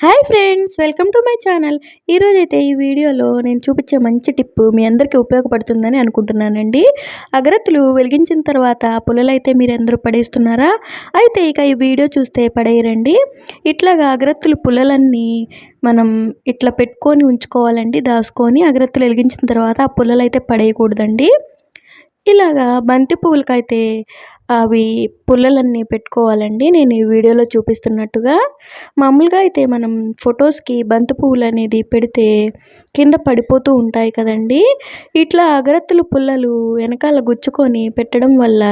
Hi friends welcome to my channel. ఈరోజైతే ఈ వీడియోలో నేను చూపించే మంచి టిప్పు మీ అందరికీ ఉపయోగపడుతుందని అనుకుంటున్నానండి. అగరత్తులు వెలిగించిన తర్వాత పుల్లలు అయితే మీరు అందరూ పడేస్తున్నారా? అయితే ఇక ఈ వీడియో చూస్తే పడేయరండి. ఇట్లాగా అగరత్తులు పుల్లలన్నీ మనం ఇట్లా పెట్టుకొని ఉంచుకోవాలండి దాచుకొని అగరత్తులు వెలిగించిన తర్వాత ఆ పుల్లలు అయితే పడేయకూడదండి. ఇలాగా బంతి పువ్వులకైతే అవి పుల్లలన్నీ పెట్టుకోవాలండి. నేను ఈ వీడియోలో చూపిస్తున్నట్టుగా. మామూలుగా అయితే మనం ఫొటోస్కి బంతి పువ్వులు అనేది పెడితే కింద పడిపోతూ ఉంటాయి కదండి. ఇట్లా అగరత్తులు పుల్లలు వెనకాల గుచ్చుకొని పెట్టడం వల్ల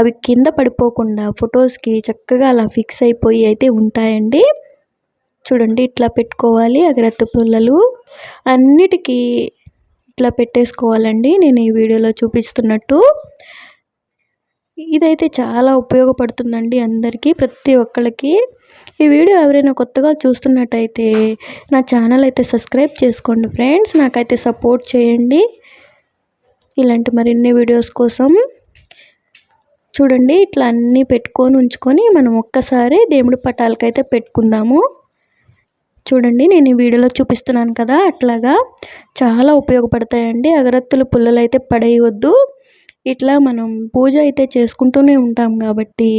అవి కింద పడిపోకుండా ఫొటోస్కి చక్కగా అలా ఫిక్స్ అయిపోయి అయితే ఉంటాయండి. చూడండి ఇట్లా పెట్టుకోవాలి అగరత్తు పుల్లలు. అన్నిటికీ ఇట్లా పెట్టేసుకోవాలండి. నేను ఈ వీడియోలో చూపిస్తున్నట్టు. ఇదైతే చాలా ఉపయోగపడుతుందండి అందరికీ ప్రతి ఒక్కరికి ఈ వీడియో ఎవరైనా కొత్తగా చూస్తున్నట్టయితే నా ఛానల్ అయితే సబ్స్క్రైబ్ చేసుకోండి ఫ్రెండ్స్. నాకైతే సపోర్ట్ చేయండి. ఇలాంటి మరిన్ని వీడియోస్ కోసం చూడండి. ఇట్లా అన్నీ పెట్టుకొని ఉంచుకొని మనం ఒక్కసారి దేవుడి పటాలకైతే పెట్టుకుందాము. చూడండి నేను ఈ వీడియోలో చూపిస్తున్నాను కదా అట్లాగా. చాలా ఉపయోగపడతాయండి. అగరత్తులు పుల్లలు అయితే పడేయవద్దు ఇట్లా మనం పూజ అయితే చేసుకుంటూనే ఉంటాం కాబట్టి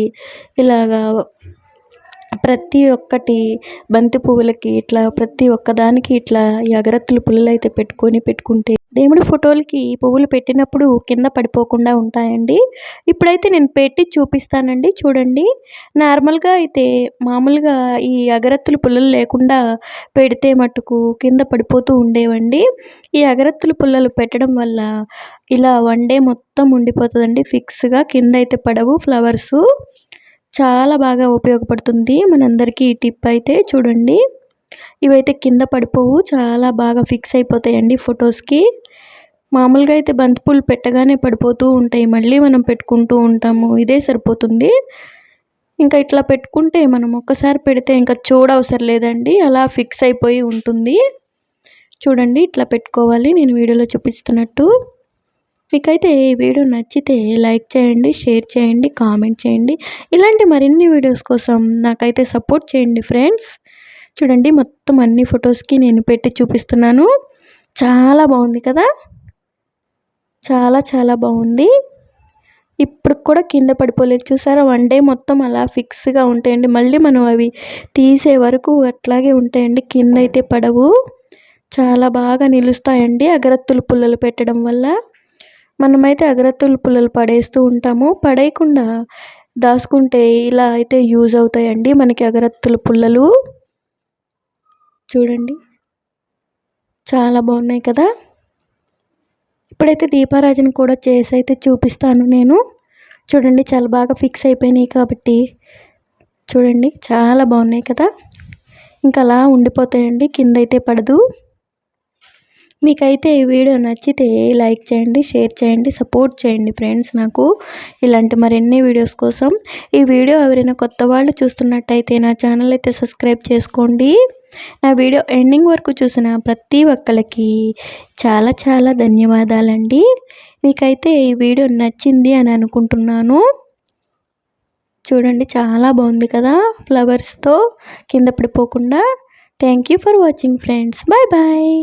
ఇలాగా ప్రతి ఒక్కటి బంతి పువ్వులకి ఇట్లా ప్రతి ఒక్కదానికి ఇట్లా ఈ అగరత్తులు పుల్లలు అయితే పెట్టుకొని పెట్టుకుంటే దేవుడి ఫోటోలకి పువ్వులు పెట్టినప్పుడు కింద పడిపోకుండా ఉంటాయండి. ఇప్పుడైతే నేను పెట్టి చూపిస్తానండి చూడండి. నార్మల్గా అయితే మామూలుగా ఈ అగరత్తులు పుల్లలు లేకుండా పెడితే మటుకు కింద పడిపోతూ ఉండేవండి. ఈ అగరత్తులు పుల్లలు పెట్టడం వల్ల ఇలా వన్ డే మొత్తం ఉండిపోతుందండి. ఫిక్స్గా కింద అయితే పడవు ఫ్లవర్సు. చాలా బాగా ఉపయోగపడుతుంది. మనందరికీ ఈ టిప్ అయితే చూడండి. ఇవైతే కింద పడిపోవు. చాలా బాగా ఫిక్స్ అయిపోతాయండి ఫొటోస్కి. మామూలుగా అయితే బంతిపూలు పెట్టగానే పడిపోతూ ఉంటాయి. మళ్ళీ మనం పెట్టుకుంటూ ఉంటాము. ఇదే సరిపోతుంది. ఇంకా ఇట్లా పెట్టుకుంటే మనం ఒక్కసారి పెడితే ఇంకా చూడవసరం లేదండి. అలా ఫిక్స్ అయిపోయి ఉంటుంది. చూడండి ఇట్లా పెట్టుకోవాలి. నేను వీడియోలో చూపిస్తున్నట్టు. మీకైతే ఈ వీడియో నచ్చితే లైక్ చేయండి షేర్ చేయండి కామెంట్ చేయండి. ఇలాంటి మరిన్ని వీడియోస్ కోసం నాకైతే సపోర్ట్ చేయండి ఫ్రెండ్స్. చూడండి మొత్తం అన్ని ఫొటోస్కి నేను పెట్టి చూపిస్తున్నాను. చాలా బాగుంది కదా? చాలా చాలా బాగుంది. ఇప్పుడు కూడా కింద పడిపోలేదు చూసారా? వన్ డే మొత్తం అలా ఫిక్స్గా ఉంటాయండి. మళ్ళీ మనం అవి తీసే వరకు అట్లాగే ఉంటాయండి. కింద అయితే పడవు. చాలా బాగా నిలుస్తాయండి అగరత్తులు పుల్లలు పెట్టడం వల్ల. మనమైతే అగరత్తులు పుల్లలు పడేస్తూ ఉంటాము. పడేయకుండా దాచుకుంటే ఇలా అయితే యూజ్ అవుతాయండి మనకి అగరత్తుల పుల్లలు. చూడండి. చాలా బాగున్నాయి కదా. ఇప్పుడైతే దీపారాజన కూడా చేసి అయితే చూపిస్తాను నేను. చూడండి చాలా బాగా ఫిక్స్ అయిపోయినాయి కాబట్టి. చూడండి చాలా బాగున్నాయి కదా. ఇంకా అలా ఉండిపోతాయండి కింద అయితే పడదు. మీకైతే ఈ వీడియో నచ్చితే లైక్ చేయండి షేర్ చేయండి సపోర్ట్ చేయండి ఫ్రెండ్స్ నాకు. ఇలాంటి మరిన్ని వీడియోస్ కోసం ఈ వీడియో ఎవరైనా కొత్త వాళ్ళు చూస్తున్నట్టయితే నా ఛానల్ అయితే సబ్స్క్రైబ్ చేసుకోండి. నా వీడియో ఎండింగ్ వరకు చూసిన ప్రతి ఒక్కరికి చాలా చాలా ధన్యవాదాలండి. మీకైతే ఈ వీడియో నచ్చింది అని అనుకుంటున్నాను. చూడండి చాలా బాగుంది కదా ఫ్లవర్స్తో కింద పడిపోకుండా. Thank you for watching friends. Bye bye.